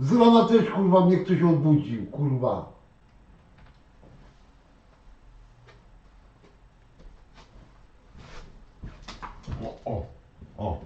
Z rana też kurwa mnie ktoś obudził, kurwa. O, o, o.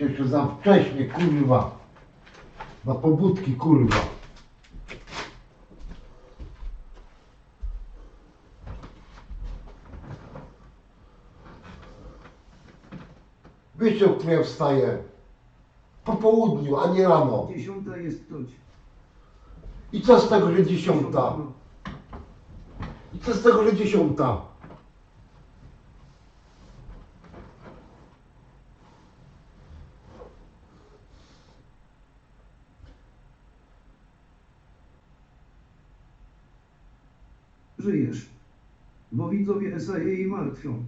Jeszcze za wcześnie, kurwa. Na pobudki, kurwa. Której ja wstaję? Po południu, a nie rano. Dziesiąta jest toć. I co z tego, że dziesiąta? I co z tego, że dziesiąta? Żyjesz. Bo widzowie SIA martwią.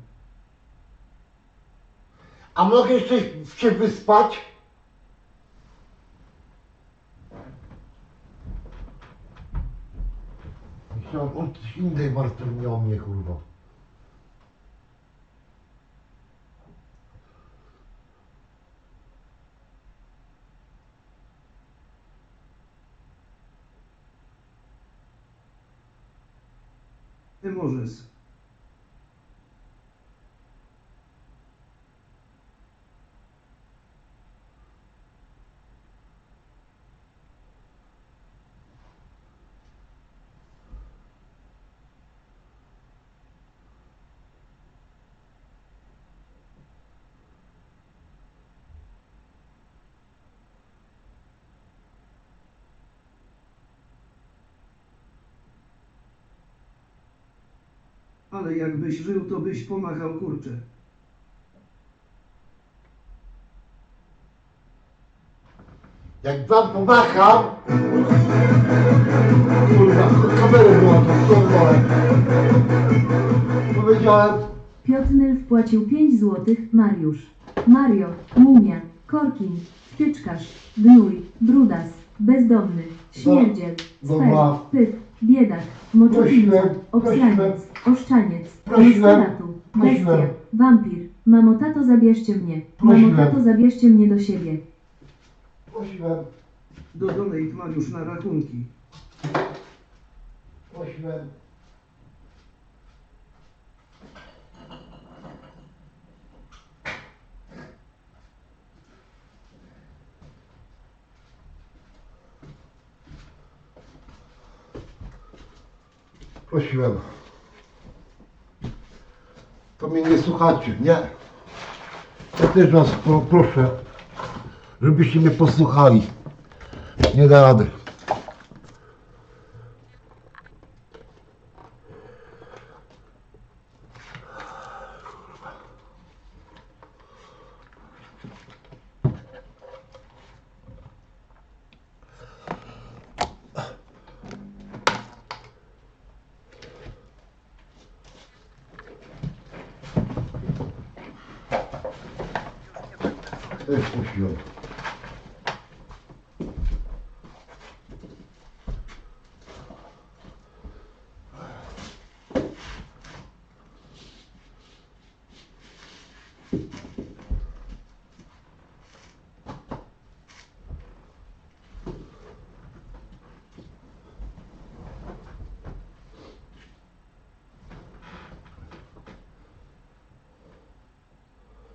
A mogę jeszcze się wyspać? Myślałem, coś innej martwy miał mnie, kurwa. Ty możesz. Ale jakbyś żył, to byś pomachał kurczę. Jak wam pomacham, kurwa, kamerę to, kurwa. Powiedziałem, Piotnyl wpłacił 5 zł. Mariusz. Mario. Mumia. Korkin. Wtyczkarz. Gnój. Brudas. Bezdomny. Śmierdziel. Sper. Pyk. Biedak. Moczopilca. Prosiłem, Obsraniec. Oszczaniec. Prosiłem. Bestia. prosiłem. Wampir. Mamo tato zabierzcie mnie. Mamo Prosiłem. tato zabierzcie mnie do siebie. prosiłem, Do donate Mariusz na rachunki. prosiłem. Prosiłem. To mnie nie słuchacie, nie? Ja też was pro, proszę, żebyście mnie posłuchali. Nie da rady. Też prosiłem.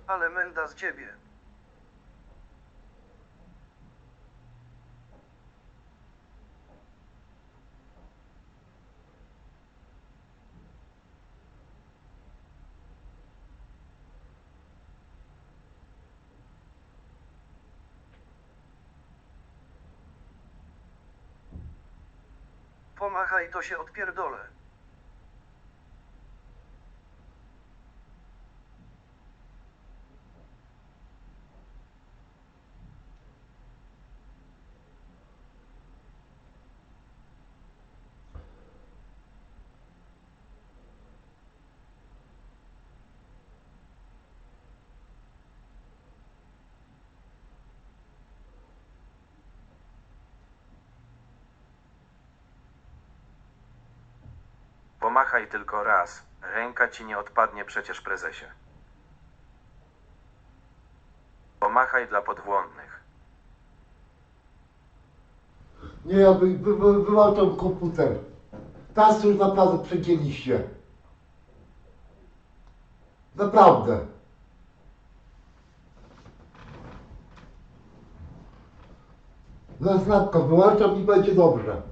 Ale menda z ciebie. Pomachaj, to się odpierdolę. Pomachaj tylko raz. Ręka ci nie odpadnie przecież prezesie. Pomachaj dla podwłądnych. Nie, ja wy, wy, wy, wyłączam komputer. Teraz już naprawdę przecięliście. Naprawdę. Zaznawka wyłączam i będzie dobrze.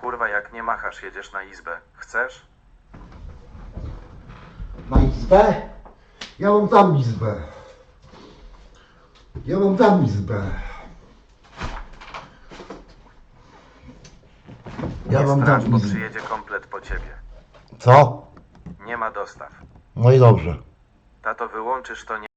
Kurwa, machasz, jedziesz na izbę. Chcesz? Na izbę? Ja mam tam izbę. Ja mam tam izbę. Ja nie mam tam bo izbę. przyjedzie komplet po ciebie. Co? Nie ma dostaw. No i dobrze. Tato, wyłączysz to nie